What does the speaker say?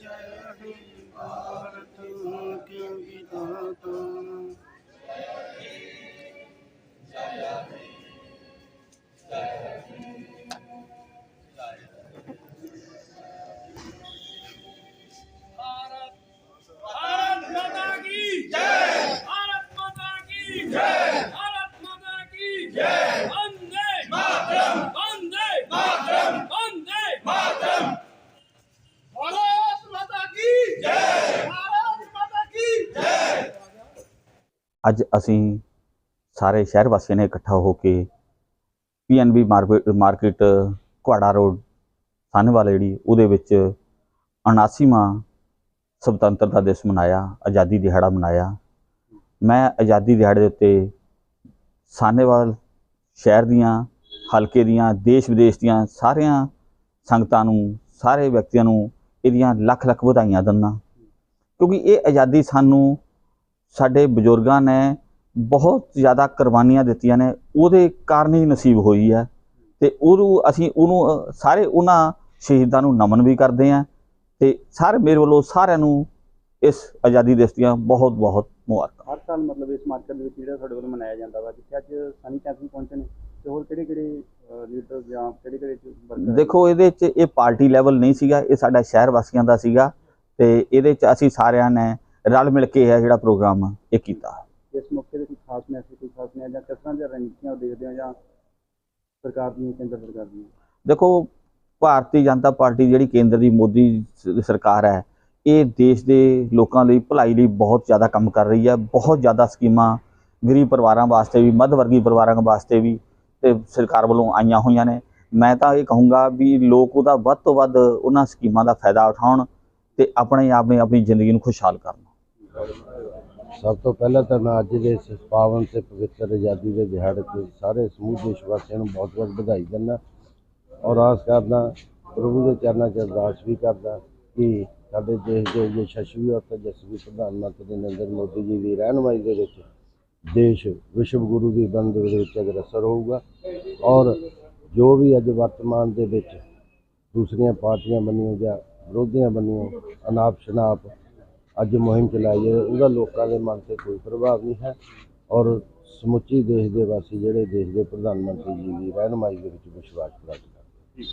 जय हिंद भारत के विधाता जय हिंद जय हिंद ਅੱਜ ਅਸੀਂ ਸਾਰੇ ਸ਼ਹਿਰ ਵਾਸੀਆਂ ਨੇ ਇਕੱਠਾ ਹੋ ਕੇ PNB market market Kuhara road Sahnewal ਜਿਹੜੀ, ਉਹਦੇ ਵਿੱਚ 79ਵਾਂ ਸੁਤੰਤਰਤਾ ਦਿਵਸ ਮਨਾਇਆ, ਆਜ਼ਾਦੀ ਦਿਹਾੜਾ ਮਨਾਇਆ। ਮੈਂ ਆਜ਼ਾਦੀ ਦਿਹਾੜੇ ਦੇ ਉੱਤੇ ਸਾਨੇਵਾਲ ਸ਼ਹਿਰ ਦੀਆਂ, ਹਲਕੇ ਦੀਆਂ ਦੇਸ਼ ਵਿਦੇਸ਼ ਦੀਆਂ ਸਾਰੀਆਂ ਸੰਗਤਾਂ ਨੂੰ, ਸਾਰੇ ਵਿਅਕਤੀਆਂ ਨੂੰ ਇਹਦੀਆਂ ਲੱਖ ਲੱਖ ਵਧਾਈਆਂ ਦਿੰਦਾ। ਕਿਉਂਕਿ ਇਹ ਆਜ਼ਾਦੀ ਸਾਨੂੰ ਸਾਡੇ ਬਜ਼ੁਰਗਾਂ ਨੇ ਬਹੁਤ ਜ਼ਿਆਦਾ ਕੁਰਬਾਨੀਆਂ ਦਿੱਤੀਆਂ ਨੇ ਉਹਦੇ ਕਾਰਨ ਹੀ ਨਸੀਬ ਹੋਈ ਹੈ ਤੇ ਉਹਨੂੰ ਅਸੀਂ ਉਹਨੂੰ ਸਾਰੇ ਉਹਨਾਂ ਸ਼ਹੀਦਾਂ ਨੂੰ ਨਮਨ ਵੀ ਕਰਦੇ ਹਾਂ ਤੇ ਸਾਰੇ ਮੇਰੇ ਵੱਲੋਂ ਸਾਰਿਆਂ ਨੂੰ ਇਸ ਆਜ਼ਾਦੀ ਦਿਵਸ ਦੀਆਂ ਬਹੁਤ ਬਹੁਤ ਮੁਬਾਰਕਾਂ। ਹਰ ਸਾਲ ਮਤਲਬ ਇਸ ਮਾਰਕੀਟ ਦੇ ਵਿੱਚ ਜਿਹੜਾ ਸਾਡੇ ਵੱਲੋਂ ਮਨਾਇਆ ਜਾਂਦਾ ਵਾ ਜਿੱਥੇ ਅੱਜ ਸਨੀ ਕੈਂਪਿੰਗ ਪਹੁੰਚੇ ਨੇ ਤੇ ਹੋਰ ਕਿਹੜੇ ਕਿਹੜੇ ਲੀਡਰ ਜਾਂ ਕਿਹੜੇ ਕਿਹੜੇ ਦੇਖੋ ਇਹਦੇ 'ਚ ਇਹ ਪਾਰਟੀ ਲੈਵਲ ਨਹੀਂ ਸੀਗਾ ਇਹ ਸਾਡਾ ਸ਼ਹਿਰ ਵਾਸੀਆਂ ਦਾ ਸੀਗਾ ਤੇ ਇਹਦੇ 'ਚ ਅਸੀਂ ਸਾਰਿਆਂ ਨੇ ਰਲ ਮਿਲ ਕੇ ਇਹ ਜਿਹੜਾ ਪ੍ਰੋਗਰਾਮ ਇਹ ਕੀਤਾ। ਇਸ ਮੌਕੇ ਤੇ ਕੋਈ ਖਾਸ ਮੈਸੇਜ ਕੋਈ ਖਾਸ ਨੇ ਜਾਂ ਕਿਸ ਤਰ੍ਹਾਂ ਦੀਆਂ ਰਣਨੀਤੀਆਂ ਦੇਖਦੇ ਹੋ ਜਾਂ ਸਰਕਾਰ ਦੀਆਂ ਕੇਂਦਰ ਸਰਕਾਰ ਦੀਆਂ? ਦੇਖੋ ਭਾਰਤੀ ਜਨਤਾ ਪਾਰਟੀ ਜਿਹੜੀ ਕੇਂਦਰ ਦੀ ਮੋਦੀ ਸਰਕਾਰ ਹੈ ਇਹ ਦੇਸ਼ ਦੇ ਲੋਕਾਂ ਲਈ ਭਲਾਈ ਲਈ ਬਹੁਤ ਜ਼ਿਆਦਾ ਕੰਮ ਕਰ ਰਹੀ ਹੈ। ਬਹੁਤ ਜ਼ਿਆਦਾ ਸਕੀਮਾਂ ਗਰੀਬ ਪਰਿਵਾਰਾਂ ਵਾਸਤੇ ਵੀ ਮੱਧ ਵਰਗੀ ਪਰਿਵਾਰਾਂ ਵਾਸਤੇ ਵੀ ਤੇ ਸਰਕਾਰ ਵੱਲੋਂ ਆਈਆਂ ਹੋਈਆਂ ਨੇ। ਮੈਂ ਤਾਂ ਇਹ ਕਹੂੰਗਾ ਵੀ ਲੋਕ ਉਹਦਾ ਵੱਧ ਤੋਂ ਵੱਧ ਉਹਨਾਂ ਸਕੀਮਾਂ ਦਾ ਫਾਇਦਾ ਉਠਾਉਣ ਤੇ ਆਪਣੇ ਆਪਣੀ ਆਪਣੀ ਜ਼ਿੰਦਗੀ ਨੂੰ ਖੁਸ਼ਹਾਲ ਕਰਨ। ਸਭ ਤੋਂ ਪਹਿਲਾਂ ਤਾਂ ਮੈਂ ਅੱਜ ਦੇ ਇਸ ਪਾਵਨ ਤੇ ਪਵਿੱਤਰ ਆਜ਼ਾਦੀ ਦੇ ਦਿਹਾੜੇ ਤੇ ਸਾਰੇ ਸਮੂਹ ਦੇਸ਼ ਵਾਸੀਆਂ ਨੂੰ ਬਹੁਤ-ਬਹੁਤ ਵਧਾਈ ਦਿੰਦਾ ਔਰ ਆਸ ਕਰਦਾ, ਪ੍ਰਭੂ ਦੇ ਚਰਨਾਂ 'ਚ ਅਰਦਾਸ ਵੀ ਕਰਦਾ ਕਿ ਸਾਡੇ ਦੇਸ਼ ਦੇ ਯਸ਼ਸਵੀ ਅਤੇ ਜਸਵੀ ਪ੍ਰਧਾਨ ਮੰਤਰੀ ਨਰਿੰਦਰ ਮੋਦੀ ਜੀ ਦੀ ਰਹਿਨੁਮਾਈ ਦੇ ਵਿੱਚ ਦੇਸ਼ ਵਿਸ਼ਵ ਗੁਰੂ ਦੀ ਬੰਦ ਦੇ ਵਿੱਚ ਅਗਰਸਰ ਹੋਊਗਾ ਔਰ ਜੋ ਵੀ ਅੱਜ ਵਰਤਮਾਨ ਦੇ ਵਿੱਚ ਦੂਸਰੀਆਂ ਪਾਰਟੀਆਂ ਬਣੀਆਂ ਜਾਂ ਵਿਰੋਧੀਆਂ ਬਣੀਆਂ ਅਨਾਪ ਸ਼ਨਾਪ ਅੱਜ ਮੁਹਿੰਮ ਚਲਾਈ ਹੈ, ਉਹਦਾ ਲੋਕਾਂ ਦੇ ਮਨ ਤੇ ਕੋਈ ਪ੍ਰਭਾਵ ਨਹੀਂ ਹੈ ਔਰ ਸਮੁੱਚੀ ਦੇਸ਼ ਦੇ ਵਾਸੀ ਜਿਹੜੇ ਦੇਸ਼ ਦੇ ਪ੍ਰਧਾਨ ਮੰਤਰੀ ਜੀ ਦੀ ਰਹਿਨੁਮਾਈ ਦੇ ਵਿੱਚ ਵਿਸ਼ਵਾਸ ਪ੍ਰਗਟ ਕਰਦੇ